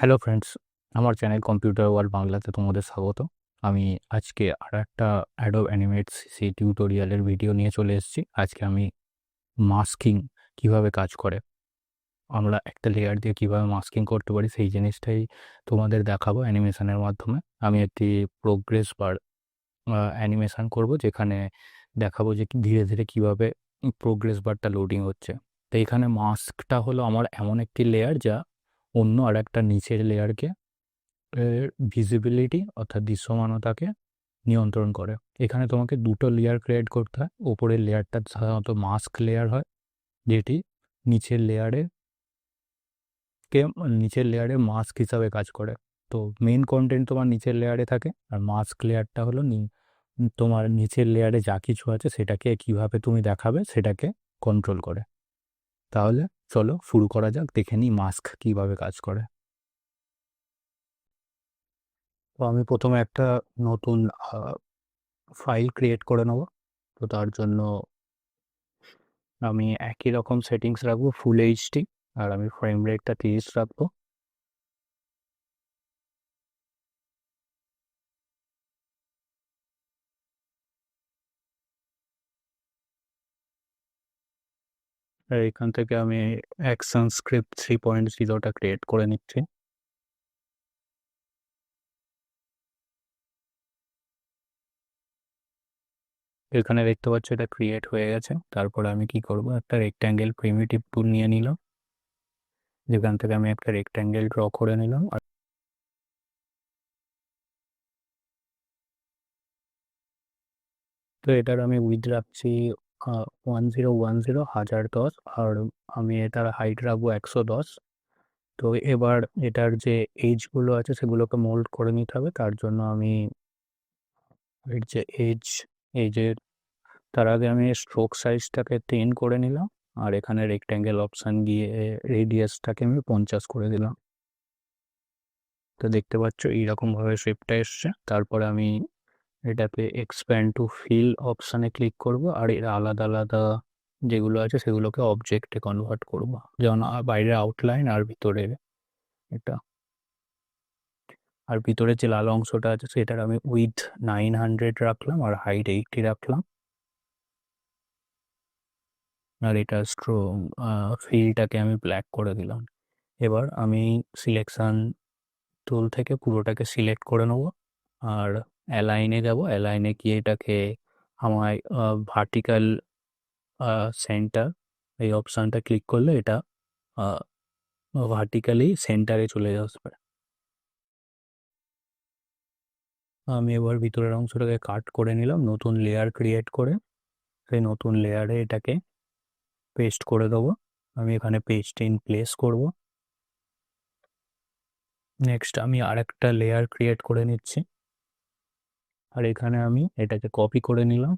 Hello friends আমার channel computer world বাংলাতে তোমাদের স্বাগত। আমি আজকে আর একটা অ্যাডোব অ্যানিমেটস সি টিউটোরিয়ালের ভিডিও নিয়ে চলে এসেছি। আজকে আমি মাস্কিং কীভাবে কাজ করে, আমরা একটা লেয়ার দিয়ে কীভাবে মাস্কিং করতে পারি সেই জিনিসটাই তোমাদের দেখাবো অ্যানিমেশনের মাধ্যমে। আমি একটি প্রোগ্রেস বার অ্যানিমেশন করব যেখানে দেখাবো যে ধীরে ধীরে কীভাবে প্রোগ্রেস বারটা লোডিং হচ্ছে। তো এখানে মাস্কটা হলো আমার এমন একটি লেয়ার যা অন্য আর একটা নিচের লেয়ারকে ভিজিবিলিটি অর্থাৎ দৃশ্যমানতাকে নিয়ন্ত্রণ করে। এখানে তোমাকে দুটো লেয়ার ক্রিয়েট করতে হয়। ওপরের লেয়ারটা সাধারণত মাস্ক লেয়ার হয়, যেটি নিচের লেয়ারে কে নিচের লেয়ারে মাস্ক হিসাবে কাজ করে। তো মেন কন্টেন্ট তোমার নিচের লেয়ারে থাকে, আর মাস্ক লেয়ারটা হলো তোমার নিচের লেয়ারে যা কিছু আছে সেটাকে কীভাবে তুমি দেখাবে সেটাকে কন্ট্রোল করে। তাহলে চলো শুরু করা যাক, দেখে নিই মাস্ক কীভাবে কাজ করে। তো আমি প্রথমে একটা নতুন ফাইল ক্রিয়েট করে নেব। তো তার জন্য আমি একই রকম সেটিংস রাখব ফুল এইচডি আর আমি ফ্রেম রেটটা তিরিশ রাখব। এখান থেকে আমি অ্যাকশন স্ক্রিপ্ট থ্রি পয়েন্ট জিরোটা ক্রিয়েট করে নিচ্ছি। এখানে দেখতে পাচ্ছ এটা ক্রিয়েট হয়ে গেছে। তারপরে আমি কি করব? একটা রেক্ট্যাঙ্গেল প্রিমিটিভ টুল নিয়ে নিলাম। যেখান থেকে আমি একটা রেক্ট্যাঙ্গেল ড্র করে নিলাম। আর তো এটার আমি উইথ রাখছি ওয়ান জিরো ওয়ান জিরো হাজার দশ আর আমি এটার হাইট রাখব একশো দশ। তো এবার এটার যে এজগুলো আছে সেগুলোকে মোল্ড করে নিতে হবে। তার জন্য আমি এর যে এজ এজের তার আগে আমি স্ট্রোক সাইজটাকে টেন করে নিলাম আর এখানে রেক্ট্যাঙ্গেল অপশান গিয়ে রেডিয়াসটাকে আমি পঞ্চাশ করে দিলাম। তো দেখতে পাচ্ছ এইরকমভাবে শেপটা এসছে। তারপরে আমি এটাতে এক্সপ্যান্ড টু ফিল অপশানে ক্লিক করব আর এর আলাদা আলাদা যেগুলো আছে সেগুলোকে অবজেক্টে কনভার্ট করব। যেমন বাইরের আউটলাইন আর ভিতরের এটা। আর ভিতরের যে লাল অংশটা আছে সেটার আমি উইথ নাইন হান্ড্রেড রাখলাম আর হাইট এইটটি রাখলাম। আর এটা স্ট্রং ফিলটাকে আমি ব্ল্যাক করে দিলাম। এবার আমি সিলেকশন টুল থেকে পুরোটাকে সিলেক্ট করে নেব। আর অ্যালাইনে যাব। অ্যালাইনে গিয়ে এটাকে আমায় ভার্টিক্যাল সেন্টার এই অপশানটা ক্লিক করলে এটা ভার্টিক্যালি সেন্টারে চলে আসবে। আমি এবার ভিতরের অংশটাকে কাট করে নিলাম, নতুন লেয়ার ক্রিয়েট করে। সেই নতুন লেয়ারে এটাকে পেস্ট করে দেবো। আমি এখানে পেস্ট ইন প্লেস করব। নেক্সট আমি আরেকটা লেয়ার ক্রিয়েট করে নিচ্ছি। আর এখানে আমি এটাকে কপি করে নিলাম।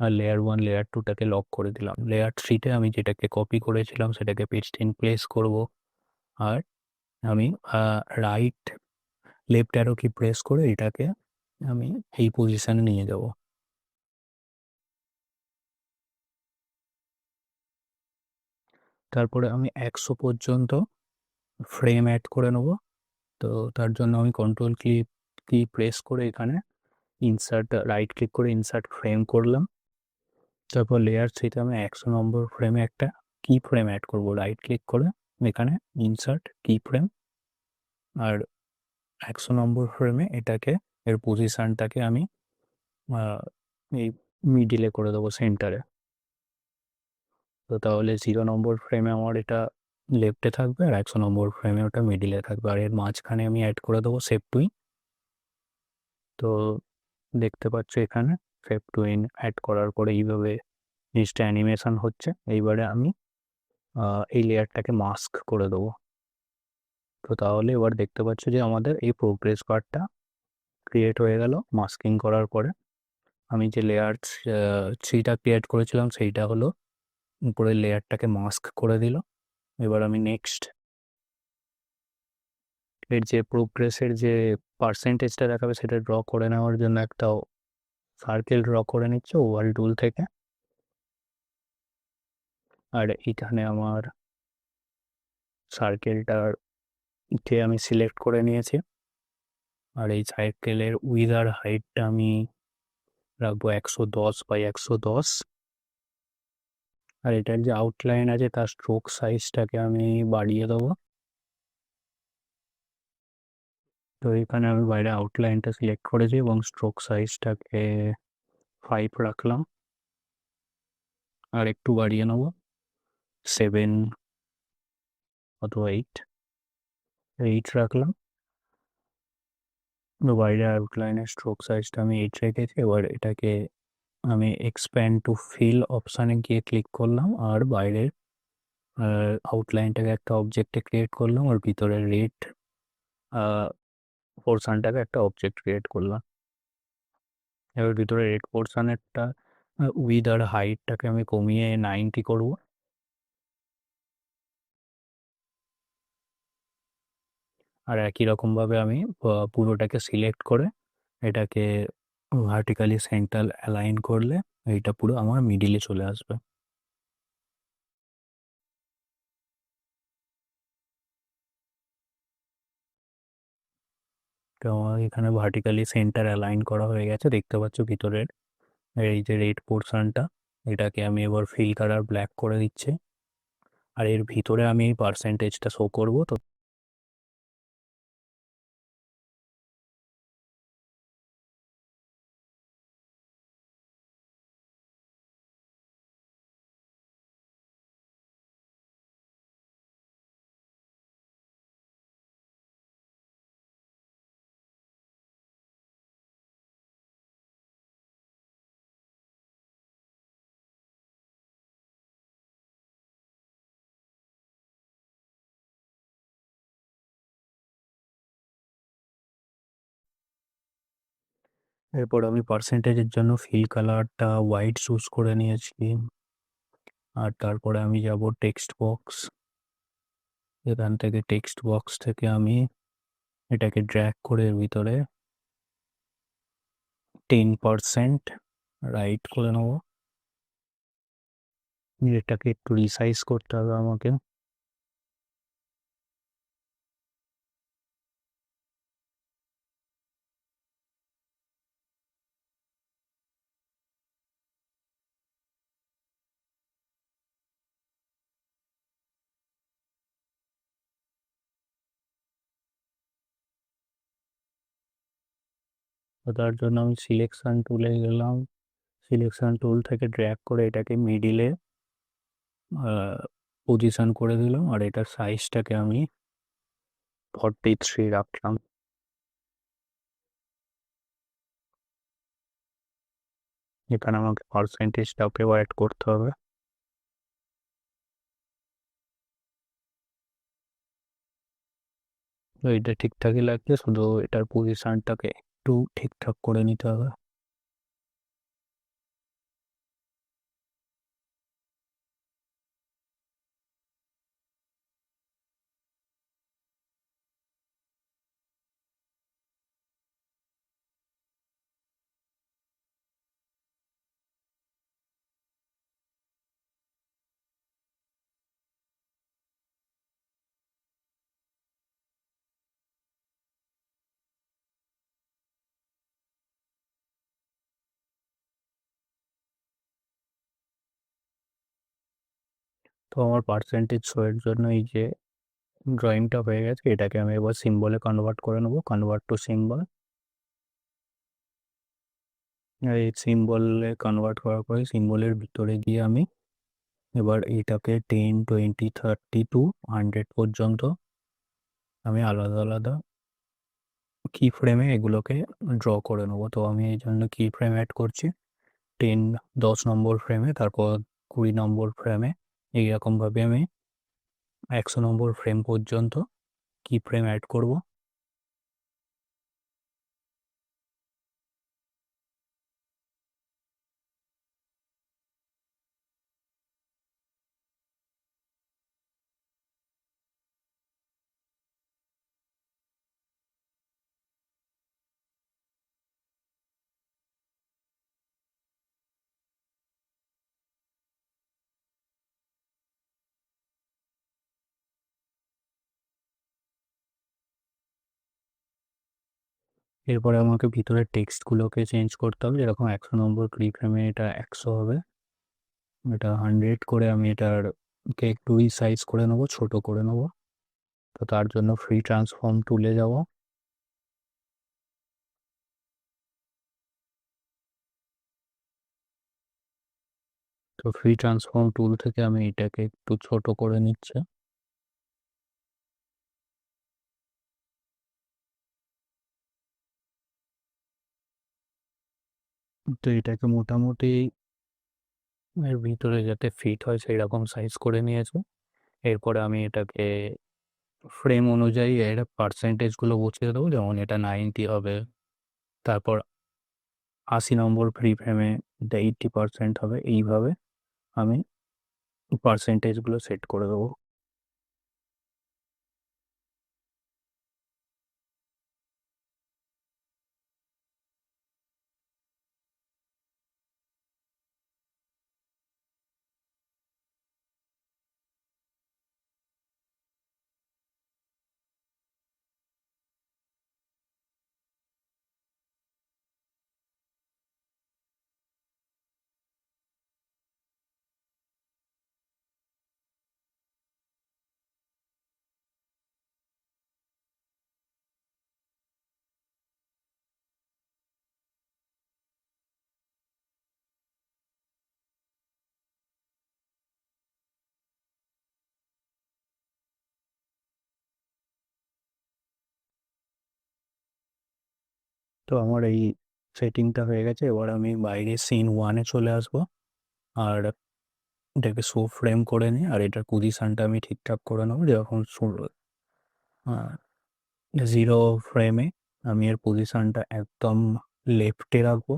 আর লেয়ার ওয়ান লেয়ার টুটাকে লক করে দিলাম। লেয়ার থ্রিতে আমি যেটাকে কপি করেছিলাম, সেটাকে পেস্ট ইন প্লেস করব। আর আমি right left arrow key press করে এটাকে আমি এই পজিশানে নিয়ে যাব। তারপরে আমি একশো পর্যন্ত ফ্রেম অ্যাড করে নেব। তো তার জন্য আমি কন্ট্রোল কি কি প্রেস করে এখানে ইনসার্ট রাইট ক্লিক করে ইনসার্ট ফ্রেম করলাম। তারপর লেয়ার থ্রিতে আমি একশো নম্বর ফ্রেমে একটা কি ফ্রেম অ্যাড করব। রাইট ক্লিক করে এখানে ইনসার্ট কি ফ্রেম আর একশো নম্বর ফ্রেমে এটাকে, এর পজিশানটাকে আমি এই মিডিলে করে দেবো সেন্টারে তো তাহলে জিরো নম্বর ফ্রেমে আমার এটা লেফটে থাকবে আর একশো নম্বর ফ্রেমে ওটা মিডিলে থাকবে। আর এর মাঝখানে আমি অ্যাড করে দেবো সেভ টুইন তো দেখতে পাচ্ছ এখানে সেভ টুইন অ্যাড করার পরে এইভাবে জিনিসটা অ্যানিমেশন হচ্ছে। এইবারে আমি এই লেয়ারটাকে মাস্ক করে দেবো। তো তাহলে এবার দেখতে পাচ্ছ যে আমাদের এই প্রোগ্রেস বারটা ক্রিয়েট হয়ে গেল মাস্কিং করার পরে। আমি যে লেয়ার থ্রিটা ক্রিয়েট করেছিলাম সেইটা হলো উপরের লেয়ারটাকে মাস্ক করে দিল। এবার আমি নেক্সট এর যে প্রোগ্রেসের যে পার্সেন্টেজটা দেখাবে সেটা ড্র করে নেওয়ার জন্য একটা সার্কেল ড্র করে নিচ্ছে ওয়াল টুল থেকে। আর এখানে আমার সার্কেলটার কে আমি সিলেক্ট করে নিয়েছি। আর এই সার্কেলের উইদার হাইটটা আমি রাখব একশো দশ বাই একশো দশ। আর এটার যে আউটলাইন আছে তার স্ট্রোক সাইজটাকে আমি বাড়িয়ে দেবো। তো এখানে আমি বাইরে আউটলাইনটা সিলেক্ট করেছি এবং স্ট্রোক সাইজটাকে ফাইভ রাখলাম। আর একটু বাড়িয়ে নেব। সেভেন অথবা এইট এইট রাখলাম। তো বাইরে আউটলাইনের স্ট্রোক সাইজটা আমি এইট রেখেছি। এবার এটাকে আমি এক্সপ্যান্ড টু ফিল অপশানে গিয়ে ক্লিক করলাম। আর বাইরের আউটলাইনটাকে একটা অবজেক্টে ক্রিয়েট করলাম। আর ভিতরে রেড পোর্শনটাকে একটা অবজেক্ট ক্রিয়েট করলাম। এবার ভিতরে রেড পোর্শনেরটা উইথ আর হাইটটাকে আমি কমিয়ে নাইনটি করব। আর একই রকমভাবে আমি পুরোটাকে সিলেক্ট করে এটাকে ভার্টিক্যালি সেন্টার অ্যালাইন করলে এইটা পুরো আমার মিডিলে চলে আসবে। তো এখানে ভার্টিক্যালি সেন্টার অ্যালাইন করা হয়ে গেছে। দেখতে পাচ্ছ ভিতরের এই যে রেড পোর্শনটা এটাকে আমি এবার ফিল কালার ব্ল্যাক করে দিচ্ছি। আর এর ভিতরে আমি এই পার্সেন্টেজটা শো করব। তো এরপর আমি পার্সেন্টেজের জন্য ফিল কালারটা হোয়াইট চুজ করে নিয়েছি। আর তারপরে আমি যাব টেক্সট বক্স এখান থেকে টেক্সট বক্স থেকে আমি এটাকে ড্র্যাগ করে এর ভিতরে টেন পারসেন্ট রাইট করে নেব। এটাকে একটু রিসাইজ করতে হবে আমাকে। তার জন্য আমি সিলেকশান টুলে গেলাম। সিলেকশান টুল থেকে ড্র্যাগ করে এটাকে মিডিলে পজিশান করে দিলাম আর এটার সাইজটাকে আমি ফর্টি থ্রি রাখলাম। এখানে আমাকে পার্সেন্টেজটাকে অ্যাড করতে হবে। তো এটা ঠিকঠাকই লাগছে, শুধু এটার পজিশনটাকে একটু ঠিকঠাক করে নিতে হবে। তো আমার পার্সেন্টেজ শোয়ের জন্য এই যে ড্রয়িংটা হয়ে গেছে, এটাকে আমি এবার সিম্বলে কনভার্ট করে নেব। কনভার্ট টু সিম্বল এই সিম্বলে কনভার্ট করার পরে সিম্বলের ভিতরে গিয়ে আমি এবার এইটাকে ten twenty thirty to hundred পর্যন্ত আমি আলাদা আলাদা কি ফ্রেমে এগুলোকে ড্র করে নেব। তো আমি এই জন্য কি ফ্রেম অ্যাড করছি। টেন দশ নম্বর ফ্রেমে তারপর কুড়ি নম্বর ফ্রেমে এইরকমভাবে আমি একশো নম্বর ফ্রেম পর্যন্ত কি ফ্রেম অ্যাড করব? এরপরে আমাকে ভিতরের টেক্সটগুলোকে চেঞ্জ করতে হবে। যেরকম একশো নম্বর ক্রি ফ্রেমে এটা একশো হবে। এটা হান্ড্রেড করে আমি এটার কে একটু রিসাইজ করে নেব, ছোট করে নেব। তো তার জন্য ফ্রি ট্রান্সফর্ম তুলে যাব। তো ফ্রি ট্রান্সফর্ম টুল থেকে আমি এটাকে একটু ছোট করে নিচ্ছি। তো এটাকে মোটামুটি এর ভিতরে যাতে ফিট হয় সেই রকম সাইজ করে নিয়েছে। এরপরে আমি এটাকে ফ্রেম অনুযায়ী এর পার্সেন্টেজগুলো বসিয়ে দেবো। যেমন এটা নাইনটি হবে, তারপর আশি নম্বর ফ্রি ফ্রেমে এইটটি পার্সেন্ট হবে। এইভাবে আমি পার্সেন্টেজগুলো সেট করে দেবো। তো আমার এই সেটিংটা হয়ে গেছে। এবার আমি বাইরে সিন ওয়ানে চলে আসব। আর এটাকে শো ফ্রেম করে নিই। আর এটার পজিশানটা আমি ঠিকঠাক করে নেব যেরকম জিরো ফ্রেমে আমি এর পজিশানটা একদম লেফটে রাখব।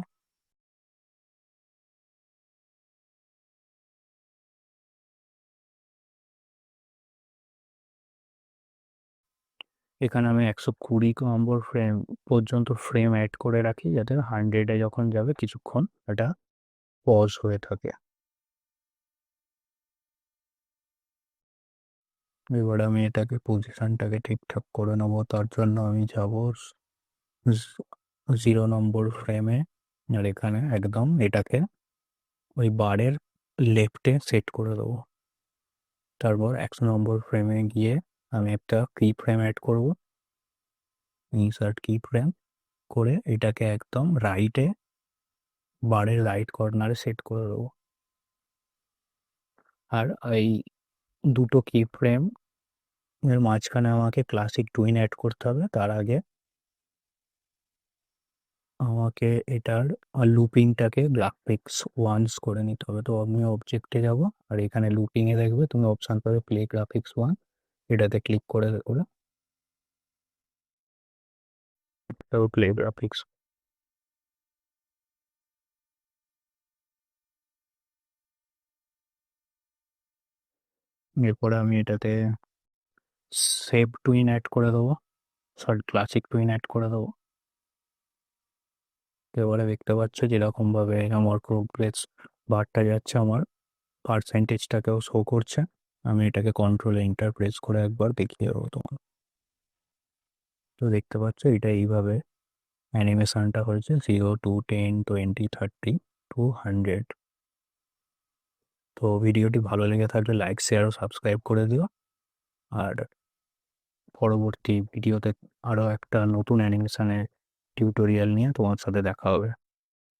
এখানে আমি একশো কুড়ি নম্বর ফ্রেম পর্যন্ত ফ্রেম অ্যাড করে রাখি যাতে হান্ড্রেডে যখন যাবে কিছুক্ষণ এটা পজ হয়ে থাকে। এবার আমি এটাকে পজিশনটাকে ঠিকঠাক করে নেব, তার জন্য আমি যাব জিরো নম্বর ফ্রেমে আর এখানে একদম এটাকে ওই বারের লেফটে সেট করে দেবো। তারপর একশো নম্বর ফ্রেমে গিয়ে আমি একটা কি ফ্রেম অ্যাড করব। ইনসার্ট কি ফ্রেম করে এটাকে একদম রাইটে বারের রাইট কর্নারে সেট করে দেবো। আর এই দুটো কি ফ্রেম এর মাঝখানে আমাকে ক্লাসিক টুইন অ্যাড করতে হবে। তার আগে আমাকে এটার লুপিংটাকে গ্রাফিক্স ওয়ান্স করে নিতে হবে। তো আমি অবজেক্টে যাব। আর এখানে লুপিংয়ে দেখবে তুমি অপশান পাবে প্লে গ্রাফিক্স ওয়ান এটাতে ক্লিক করে করে প্লে গ্রাফিক্স এরপরে আমি এটাতে সেভ টুইন অ্যাড করে দেবো। সরি ক্লাসিক টুইন অ্যাড করে দেবো। এবারে দেখতে পাচ্ছ যেরকমভাবে আমার প্রোগ্রেস বারটা যাচ্ছে, আমার পার্সেন্টেজটাকেও শো করছে। আমি এটাকে কন্ট্রোলে ইন্টারপ্রেস করে একবার দেখিয়ে দেবো তোমার তো দেখতে পাচ্ছ, এটা এইভাবে অ্যানিমেশনটা হয়েছে zero to ten twenty thirty to hundred তো ভিডিওটি ভালো লেগে থাকলে লাইক শেয়ার ও সাবস্ক্রাইব করে দিও। আর পরবর্তী ভিডিওতে আরও একটা নতুন অ্যানিমেশনের টিউটোরিয়াল নিয়ে তোমার সাথে দেখা হবে।